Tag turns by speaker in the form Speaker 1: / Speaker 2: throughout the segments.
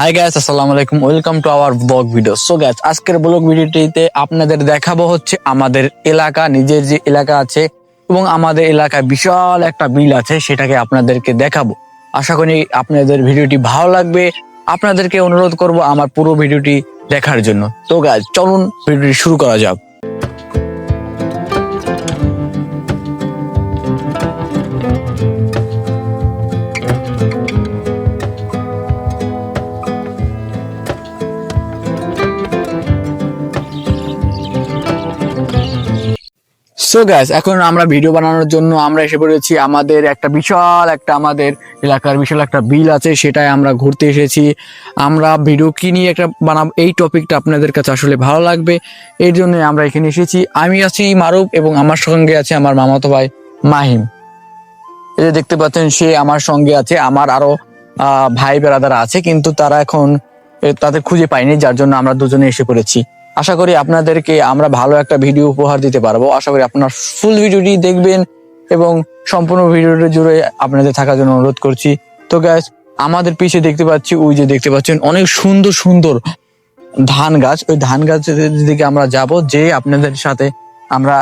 Speaker 1: High guys আসসালামু আলাইকুম। Welcome to our blog video so guys আজকের ব্লগ ভিডিওটিতে আপনাদের দেখাবো হচ্ছে আমাদের এলাকা, নিজের যে এলাকা আছে এবং আমাদের এলাকায় বিশাল একটা বিল আছে, সেটাকে আপনাদেরকে দেখাবো। আশা করি আপনাদের ভিডিওটি ভালো লাগবে। আপনাদেরকে অনুরোধ করব আমার পুরো ভিডিওটি দেখার জন্য। তো গ্যাস চলুন ভিডিওটি শুরু করা যাক। সো গ্যাস এখন আমরা ভিডিও বানানোর জন্য আমরা এসে পড়েছি আমাদের একটা বিশাল একটা আমাদের এলাকার বিশাল একটা বিল আছে সেটাই আমরা ঘুরতে এসেছি। আমরা ভিডিও কি নিয়ে একটা বানাব, এই টপিকটা আপনাদের কাছে আসলে ভালো লাগবে, এর জন্য আমরা এখানে এসেছি। আমি আছি মারুফ এবং আমার সঙ্গে আছে আমার মামাতো ভাই মাহিম। এই যে দেখতে পাচ্ছেন, সে আমার সঙ্গে আছে, আমার আরও ভাই বেড়াদার আছে, কিন্তু তারা এখন তাদের খুঁজে পাইনি, যার জন্য আমরা দুজনে এসে পড়েছি। আশা করি আপনাদেরকে আমরা ভালো একটা ভিডিও উপহার দিতে পারব। আশা করি আপনার ফুল ভিডিওটি দেখবেন এবং সম্পূর্ণ ভিডিওটি জুড়ে আপনাদের থাকার জন্য অনুরোধ করছি। তো গ্যাস আমাদের পিছে দেখতে পাচ্ছি, ওই যে দেখতে পাচ্ছেন, অনেক সুন্দর সুন্দর ধান গাছ। ওই ধান গাছের দিকে আমরা যাব, যে আপনাদের সাথে আমরা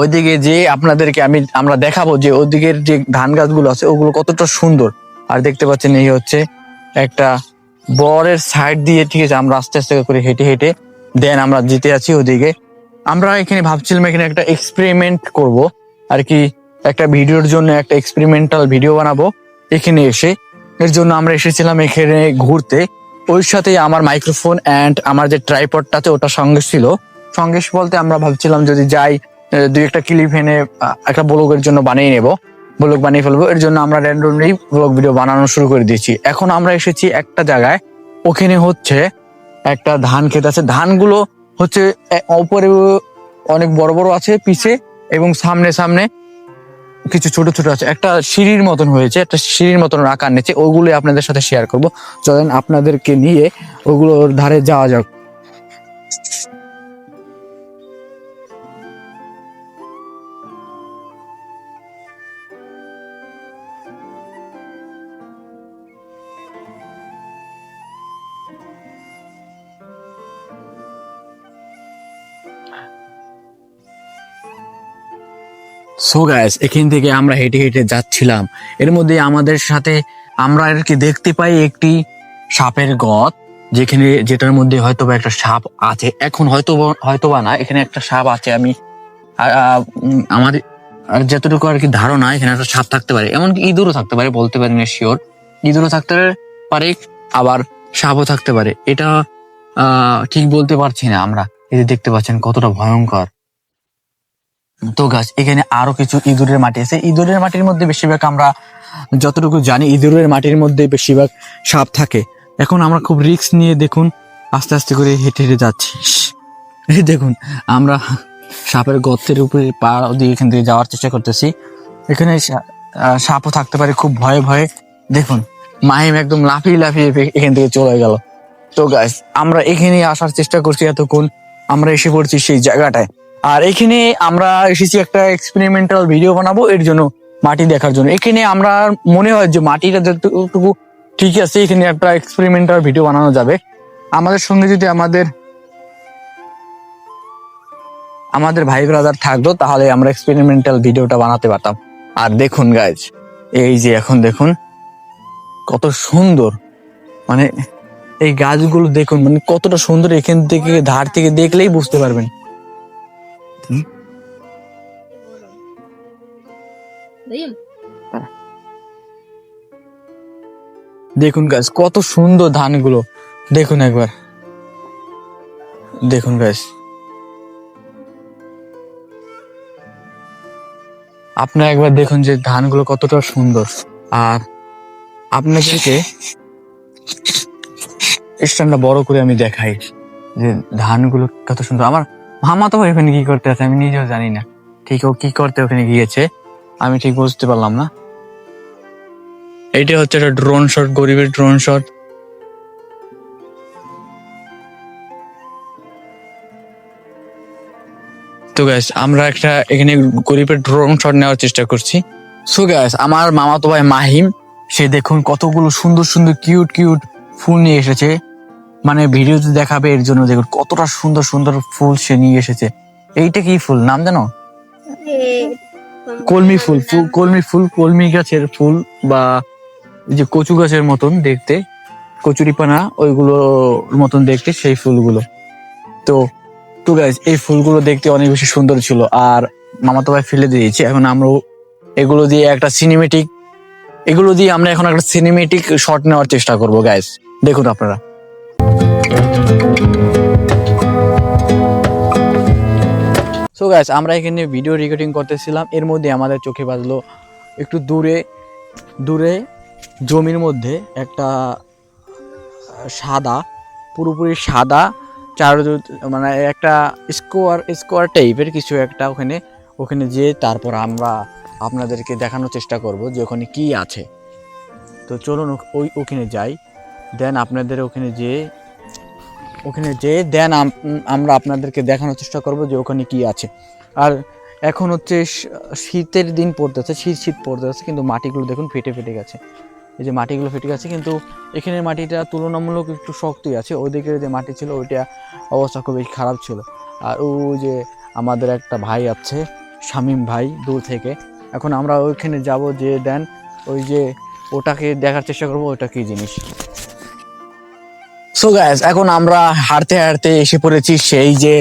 Speaker 1: ওইদিকে যে আপনাদেরকে আমি, আমরা দেখাবো যে ওদিকের যে ধান গাছগুলো আছে, ওগুলো কতটা সুন্দর। আর দেখতে পাচ্ছেন, এই হচ্ছে একটা বরের সাইড দিয়ে ঠিক আছে, আমরা আস্তে আস্তে করে হেঁটে হেঁটে দেন আমরা যেতে আছি ওদিকে। আমরা এখানে ভাবছিলাম এখানে একটা এক্সপেরিমেন্ট করব, আর কি একটা ভিডিওর জন্য একটা এক্সপেরিমেন্টাল ভিডিও বানাবো এখানে এসে। এর জন্য আমরা এসেছিলাম এখানে ঘুরতে। ওই সাথে আমার মাইক্রোফোন অ্যান্ড আমার যে ট্রাইপডটা আছে ওটা সঙ্গে ছিল। সঙ্গে বলতে আমরা ভাবছিলাম যদি যাই দুই একটা ক্লিপ এনে একটা ব্লগের জন্য বানিয়ে নেব। ব্লগ বানিয়ে ফেলব। এর জন্য আমরা র্যান্ডমলি ব্লগ ভিডিও বানানো শুরু করে দিয়েছি। এখন আমরা এসেছি একটা জায়গায়। ওখানে হচ্ছে একটা ধান ক্ষেত আছে। ধানগুলো হচ্ছে ওপরে অনেক বড় বড় আছে পিছে এবং সামনে সামনে কিছু ছোট ছোট আছে। একটা সিঁড়ির মতন হয়েছে, একটা সিঁড়ির মতন আকার নিচে ওগুলো আপনাদের সাথে শেয়ার করব। চলেন আপনাদেরকে নিয়ে ওগুলোর ধারে যাওয়া যাক। সো গ্যাস এখান থেকে আমরা হেঁটে হেঁটে যাচ্ছিলাম। এর মধ্যে আমাদের সাথে আমরা আর কি দেখতে পাই একটি সাপের গত যেখানে যেটার মধ্যে হয়তো বা একটা সাপ আছে। এখন হয়তো হয়তো বা না, এখানে একটা সাপ আছে। আমি আমাদের যতটুকু আর কি ধারণা, এখানে একটা সাপ থাকতে পারে। এমনকি ইঁদুরও থাকতে পারে বলতে পারি না শিওর ইঁদুরও থাকতে পারে, আবার সাপও থাকতে পারে। এটা ঠিক বলতে পারছি না আমরা। এই দেখতে পাচ্ছেন কতটা ভয়ঙ্কর। তো গাছ এখানে আরও কিছু ইঁদুরের মাটি আছে। ইঁদুরের মাটির মধ্যে বেশিরভাগ আমরা যতটুকু জানি, ইঁদুরের মাটির মধ্যে বেশিরভাগ সাপ থাকে। এখন আমরা খুব রিস্ক নিয়ে দেখুন, আস্তে আস্তে করে হেঁটে হেঁটে যাচ্ছি। এই দেখুন, আমরা সাপের গর্তের উপরে পা দিয়ে এখান থেকে যাওয়ার চেষ্টা করতেছি। এখানে সাপও থাকতে পারে খুব ভয়ে ভয়ে। দেখুন, মাহিম একদম লাফিয়ে লাফিয়ে এখান থেকে চলে গেল। তো গাছ আমরা এখানে আসার চেষ্টা করছি এতক্ষণ। আমরা এসে পড়ছি সেই জায়গাটায়। আর এখানে আমরা এসেছি একটা এক্সপেরিমেন্টাল ভিডিও বানাবো, এর জন্য মাটি দেখার জন্য। এখানে আমরা মনে হয় যে মাটিটা যতটুকু ঠিক আছে, এখানে একটা এক্সপেরিমেন্টাল ভিডিও বানানো যাবে। আমাদের সঙ্গে যদি আমাদের আমাদের ভাই ব্রাদার থাকতো, তাহলে আমরা এক্সপেরিমেন্টাল ভিডিওটা বানাতে পারতাম। আর দেখুন গাইজ এই যে এখন দেখুন, কত সুন্দর। মানে এই গাছগুলো দেখুন মানে কতটা সুন্দর এখান থেকে, ধার থেকে দেখলেই বুঝতে পারবেন। দেখুন গাছ কত সুন্দর ধানগুলো। দেখুন একবার। দেখুন গাছ আপনারা একবার দেখুন যে ধানগুলো কতটা সুন্দর। আর আপনাদেরকে স্ট্যান্ডটা বড় করে আমি দেখাই যে ধানগুলো কত সুন্দর। আমার মামা তো এখানে কি করতে আছে আমি নিজেও জানি না। ঠিক ও কি করতে ওখানে গিয়েছে? আমি ঠিক বুঝতে পারলাম না। এটা হচ্ছে একটা ড্রোন শট গরিবের ড্রোন শট তো গ্যাস আমরা একটা এখানে গরিবের ড্রোন শট নেওয়ার চেষ্টা করছি। সো গ্যাস আমার মামাতো ভাই মাহিম সে দেখুন কতগুলো সুন্দর সুন্দর কিউট কিউট ফুল নিয়ে এসেছে। মানে ভিডিওতে দেখাবে এর জন্য দেখুন কতটা সুন্দর সুন্দর ফুল সে নিয়ে এসেছে। এইটা কি ফুল? নাম জানো? কলমি ফুল কলমি ফুল কলমি গাছের ফুল বা যে কচু গাছের মতন দেখতে কচুরিপানা ওইগুলোর মতন দেখতে সেই ফুলগুলো। তো তো গাইজ এই ফুলগুলো দেখতে অনেক বেশি সুন্দর ছিল। আর মামা তো ভাই ফেলে দিয়েছে। এখন আমরা এগুলো দিয়ে একটা সিনেমেটিক এগুলো দিয়ে আমরা এখন একটা সিনেমেটিক শট নেওয়ার চেষ্টা করব গাইজ দেখুন আপনারা। সো গাইস আমরা এখানে ভিডিও রেকর্ডিং করতেছিলাম। এর মধ্যে আমাদের চোখে বাজলো একটু দূরে দূরে জমির মধ্যে একটা সাদা, পুরোপুরি সাদা চার মানে একটা স্কোয়ার স্কোয়ার টাইপের কিছু একটা ওখানে ওখানে যে তারপর আমরা আপনাদেরকে দেখানোর চেষ্টা করব যে ওখানে কি আছে। তো চলুন ওই ওখানে যাই। দেন আপনাদের ওখানে যে ওখানে যে দেন আম- আমরা আপনাদেরকে দেখানোর চেষ্টা করব যে ওখানে কি আছে। আর এখন হচ্ছে শীতের দিন পড়তেছে, শীত শীত পড়তেছে, কিন্তু মাটিগুলো দেখুন ফেটে ফেটে গেছে। এই যে মাটিগুলো ফেটে গেছে, কিন্তু এখানের মাটিটা তুলনামূলক একটু শক্তই আছে। ওইদিকের যে মাটি ছিল, ওইটা অবস্থা খুবই খারাপ ছিল। আর ওই যে আমাদের একটা ভাই আছে, শামীম ভাই, দূর থেকে। এখন আমরা ওইখানে যাব যে দেন, ওই যে ওটাকে দেখার চেষ্টা করব, ওটা কী জিনিস? সো গ্যাস এখন আমরা হাঁটতে হাঁটতে এসে পড়েছি সেই যে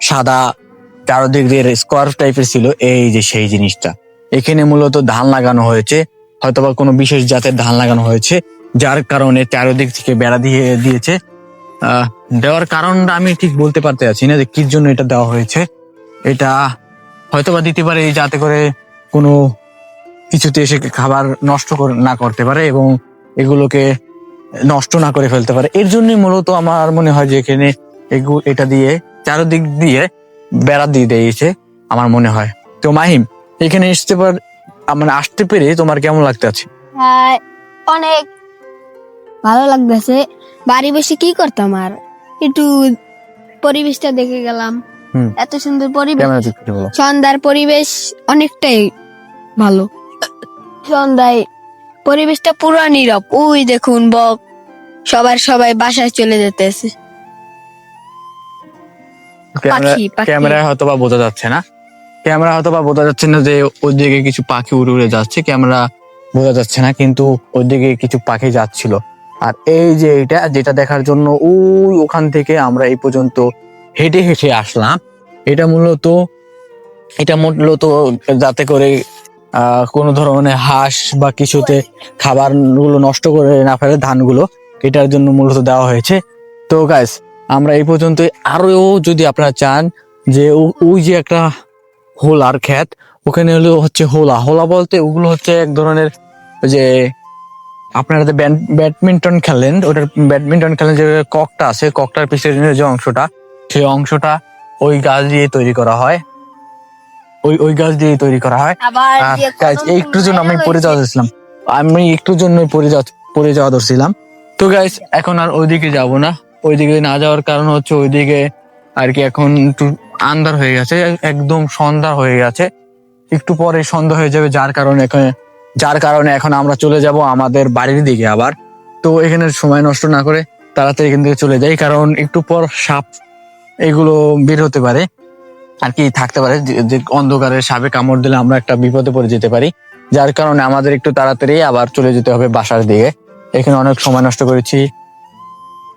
Speaker 1: সাদা চারদিক দিয়ে স্কোয়ার টাইপের ছিল, এই যে সেই জিনিসটা। এখানে মূলত ধান লাগানো হয়েছে, হয়তোবা কোনো বিশেষ জাতের ধান লাগানো হয়েছে, যার কারণে তেরো দিক থেকে বেড়া দিয়ে দিয়েছে। দেওয়ার কারণটা আমি ঠিক বলতে পারতে আছি না যে কির জন্য এটা দেওয়া হয়েছে। এটা হয়তোবা দিতে পারে যাতে করে কোনো কিছুতে এসে খাবার নষ্ট না করতে পারে এবং এগুলোকে নষ্ট না করে ফেলতে পারে। এর জন্য মূলত আমার মনে হয় যে এখানে এটা দিয়ে চারদিক দিয়ে বেড়া দিয়ে দিয়েছে আমার মনে হয়। তো মাহিম এখানে আসতে পার মানে আসতে পেরে তোমার কেমন লাগতে আছে?
Speaker 2: অনেক ভালো লাগতেছে। বাড়ি বসে কি করতাম আর? একটু পরিবেশটা দেখে গেলাম। এত সুন্দর পরিবেশ। সন্ধ্যার পরিবেশ অনেকটাই ভালো। সন্ধ্যায় পরিবেশটা পুরো নীরব। ওই দেখুন বক সবার সবাই বাসায় চলে যেতেছে।
Speaker 1: ক্যামেরা
Speaker 2: পাখি পাখি।
Speaker 1: ক্যামেরায় হয়তো বা বোঝা যাচ্ছে না। ক্যামেরা হয়তো বা বোঝা যাচ্ছে না যে ওইদিকে কিছু পাখি উড়ে উড়ে যাচ্ছে। ক্যামেরা বোঝা যাচ্ছে না কিন্তু ওইদিকে কিছু পাখি যাচ্ছিল। আর এই যে এটা যেটা দেখার জন্য ওই ওখান থেকে আমরা এই পর্যন্ত হেঁটে হেঁটে আসলাম। এটা মূলত এটা মূলত যাতে করে কোনো ধরনের হাঁস বা কিছুতে খাবারগুলো নষ্ট করে না ফেলে ধানগুলো, এটার জন্য মূলত দেওয়া হয়েছে। তো গাইস আমরা এই পর্যন্ত আরও যদি আপনারা চান যে ওই যে একটা হোলার ক্ষেত, ওখানে হলো হচ্ছে হোলা। হোলা বলতে ওগুলো হচ্ছে এক ধরনের যে আপনারা ব্যাডমিন্টন খেলেন, ওটার ব্যাডমিন্টন খেলেন, যে ককটা আছে, ককটার পিছনের যে অংশটা, সেই অংশটা ওই গাছ দিয়ে তৈরি করা হয়। ওই ওই গাছ দিয়ে তৈরি করা হয়। একটুর জন্য আমি পরে যাওয়া। ধরছিলাম। আমি একটুর জন্য পরে যাওয়া পরে যাওয়া ধরছিলাম। তো গাইস এখন আর ওইদিকে যাব না। ওইদিকে না যাওয়ার কারণ হচ্ছে ওইদিকে আর কি এখন একটু আন্ধার হয়ে গেছে একদম সন্ধ্যা হয়ে গেছে। একটু পরে সন্ধ্যা হয়ে যাবে যার কারণে এখন যার কারণে এখন আমরা চলে যাব আমাদের বাড়ির দিকে আবার। তো এখানে সময় নষ্ট না করে তাড়াতাড়ি এখান থেকে চলে যাই কারণ একটু পর সাপ এগুলো বের হতে পারে। আর কি থাকতে পারে যে- যে অন্ধকারে সাপে কামড় দিলে আমরা একটা বিপদে পড়ে যেতে পারি। যার কারণে আমাদের একটু তাড়াতাড়ি আবার চলে যেতে হবে বাসার দিকে। এখানে অনেক সময় নষ্ট করেছি।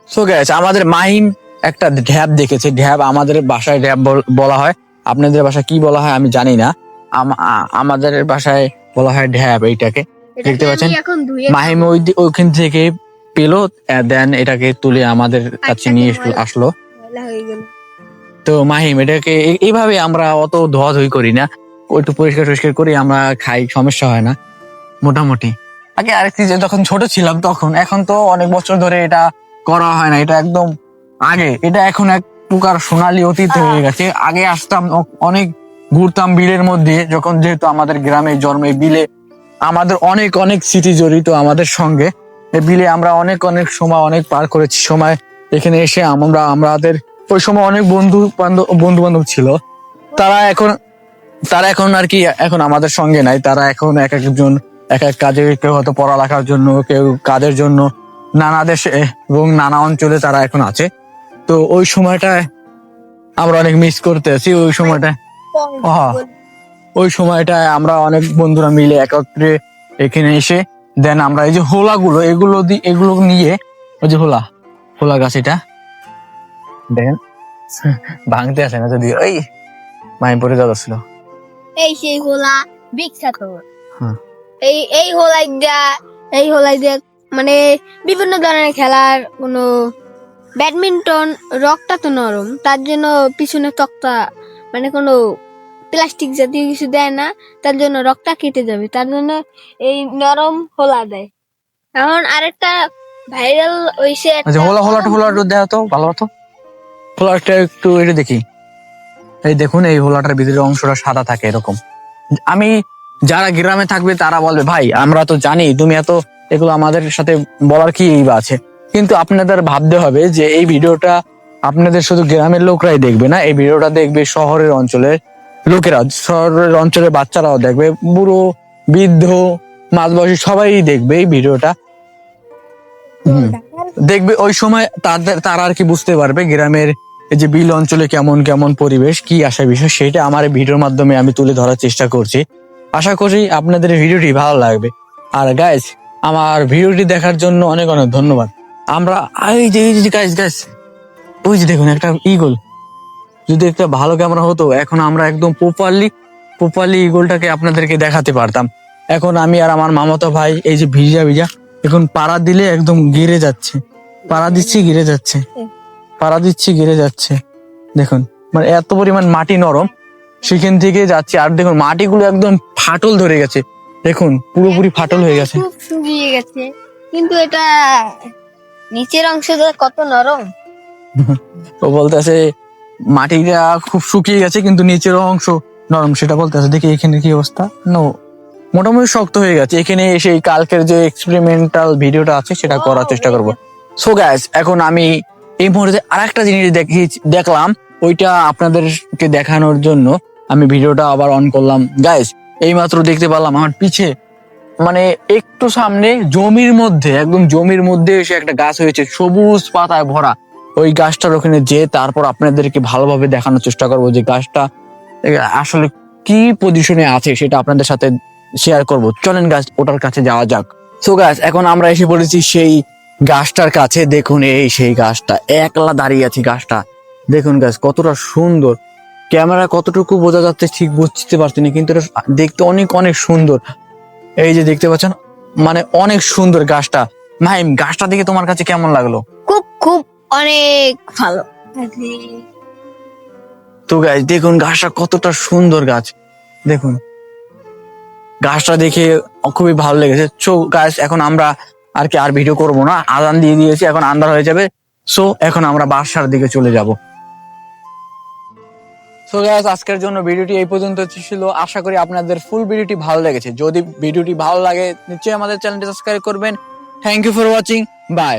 Speaker 1: সো গ্যাস আমাদের মাহিম একটা ঢ্যাব দেখেছে। ঢ্যাব আমাদের বাসায় ঢ্যাব বলা হয়। আপনাদের বাসায় কি বলা হয় আমি জানি না। আম- আমাদের বাসায় বলা হয় ঢ্যাব এইটাকে। দেখতে পাচ্ছেন? মাহিম ওই ওইখান থেকে পেল দেন এটাকে তুলে আমাদের কাছে নিয়ে আসলো। তো মাহিম, এটাকে এইভাবে আমরা অত ধোয়াধুয়ি করি না। একটু পরিষ্কার টরিষ্কার করি, আমরা খাই, সমস্যা হয় না। মোটামুটি। আগে আরেকটি যে যখন ছোট ছিলাম তখন, এখন তো অনেক বছর ধরে এটা করা হয় না। এটা একদম আগে, এটা এখন এক প্রকার সোনালী অতীত হয়ে গেছে। আগে আসতাম অনেক ঘুরতাম বিলের মধ্যে, যখন যেহেতু আমাদের গ্রামে জন্মে বিলে আমাদের অনেক অনেক স্মৃতি জড়িত আমাদের সঙ্গে। বিলে আমরা অনেক অনেক সময়, অনেক পার করেছি। সময় এখানে এসে আমরা আমাদের ওই সময় অনেক বন্ধু বান্ধব বন্ধু বান্ধব ছিল। তারা এখন তারা এখন আর কি এখন আমাদের সঙ্গে নাই। তারা এখন এক একজন এক এক কাজে কেউ হয়তো পড়ালেখার জন্য কেউ কাজের জন্য নানা দেশে এবং নানা অঞ্চলে তারা এখন আছে। তো ওই সময়টায় আমরা অনেক মিস করতে আছি ওই সময়টায় আহা। ওই সময়টায় আমরা অনেক বন্ধুরা মিলে একত্রে এখানে এসে দেন আমরা এই যে হোলাগুলো এগুলো দি- এগুলো নিয়ে ওই যে হোলা হোলা গাছ এটা দেখেন ভাঙতে আসে না যদি ওই মাই পরে যাচ্ছিল।
Speaker 2: এই সেই হোলা বিখ্যাত।
Speaker 1: হ্যাঁ।
Speaker 2: এই এই হোলাই দিয়া এই হোলাই দিয়া মানে বিভিন্ন ধরনের খেলার কোনো ব্যাডমিন্টন রকটা তো নরম তার জন্য পিছনে তক্তা মানে কোনো প্লাস্টিক জাতীয় কিছু দেয় না তার জন্য রকটা কেটে যাবে তার জন্য এই নরম হোলা দেয়। এখন আরেকটা ভাইরাল হইছে
Speaker 1: আচ্ছা হোলা হোলাটা হোলাটা দেওয়া তো ভালো হতো? হোলাটা একটু এটা দেখি। এই দেখুন এই হোলাটার ভিতরে অংশটা সাদা থাকে এরকম। আমি যারা গ্রামে থাকবে তারা বলবে ভাই আমরা তো জানি তুমি এত এগুলো আমাদের সাথে বলার কি বা আছে? কিন্তু আপনাদের ভাবতে হবে যে এই ভিডিওটা আপনাদের শুধু গ্রামের লোকরাই দেখবে না এই ভিডিওটা দেখবে শহরের অঞ্চলের লোকেরা। শহরের অঞ্চলের বাচ্চারাও দেখবে বুড়ো বৃদ্ধ মাঝবয়সী সবাই দেখবে এই ভিডিওটা। হুম। দেখবে ওই সময় তাদের তারা আর কি বুঝতে পারবে গ্রামের এই যে বিল অঞ্চলে কেমন কেমন পরিবেশ, কি আসা বিষয় সেটা আমার ভিডিওর মাধ্যমে আমি তুলে ধরার চেষ্টা করছি। আশা করি আপনাদের ভিডিওটি ভালো লাগবে। আর গাইস আমার ভিডিওটি দেখার জন্য অনেক অনেক ধন্যবাদ। আমরা এই যে এই যে গাইস গাইস ওই যে দেখুন একটা ইগল যদি একটা ভালো ক্যামেরা হতো, এখন আমরা একদম প্রপারলি প্রপারলি ইগলটাকে আপনাদেরকে দেখাতে পারতাম। এখন আমি আর আমার মামাতো ভাই, এই যে ভিজা ভিজা, এখন পাড়া দিলে একদম গিরে যাচ্ছে। পাড়া দিচ্ছি গিরে যাচ্ছে। পাড়া দিচ্ছি গিরে যাচ্ছে। দেখুন মানে এত পরিমাণ মাটি নরম। সেখান থেকে যাচ্ছে আর দেখুন মাটিগুলো একদম ফাটল ধরে গেছে। দেখুন পুরোপুরি ফাটল হয়ে গেছে।
Speaker 2: শুকিয়ে গেছে। কিন্তু এটা নিচের অংশটা কত নরম।
Speaker 1: ও বলতেছে মাটিটা খুব শুকিয়ে গেছে কিন্তু নিচের অংশ নরম। সেটা বলতেছে দেখি এখানে কি অবস্থা। নো মোটামুটি শক্ত হয়ে গেছে। এখানে এসে কালকের যে এক্সপেরিমেন্টাল ভিডিওটা আছে সেটা করার চেষ্টা করব। সো গ্যাস এখন আমি এই মুহূর্তে আর একটা জিনিস দেখি দেখলাম, ওইটা আপনাদেরকে দেখানোর জন্য। আমি ভিডিওটা আবার অন করলাম। গাইস এই মাত্র দেখতে পেলাম আমার পিছে মানে একটু সামনে জমির মধ্যে, একদম জমির মধ্যে এসে একটা গাছ হয়েছে, সবুজ পাতায় ভরা। ওই গাছটার ওখানে যে তারপর আপনাদেরকে ভালোভাবে দেখানোর চেষ্টা করব যে গাছটা আসলে কি পজিশনে আছে সেটা আপনাদের সাথে শেয়ার করব। চলেন গাছ ওটার কাছে যাওয়া যাক। সো গাছ এখন আমরা এসে পড়েছি সেই গাছটার কাছে দেখুন এই সেই গাছটা একলা দাঁড়িয়ে আছে গাছটা। দেখুন গাছ কতটা সুন্দর। ক্যামেরা কতটুকু বোঝা যাচ্ছে ঠিক বুঝতে পারছি না কিন্তু এটা দেখতে অনেক অনেক সুন্দর। এই যে দেখতে পাচ্ছেন মানে অনেক সুন্দর গাছটা। মাইম গাছটা দেখে তোমার কাছে কেমন লাগল?
Speaker 2: খুব খুব অনেক ভালো।
Speaker 1: তো গাছ দেখুন গাছটা কতটা সুন্দর গাছ। দেখুন গাছটা দেখে খুবই ভালো লেগেছে। সো গাছ এখন আমরা আর কি আর ভিডিও করব না। আদান দিয়ে দিয়েছি, এখন আন্ধার হয়ে যাবে। সো এখন আমরা বাসার দিকে চলে যাব। সো গাইস আজকের জন্য ভিডিওটি এই পর্যন্ত ছিল। আশা করি আপনাদের ফুল ভিডিওটি ভালো লেগেছে। যদি ভিডিওটি ভালো লাগে, নিশ্চয়ই আমাদের চ্যানেলটি সাবস্ক্রাইব করবেন। Thank you for watching bye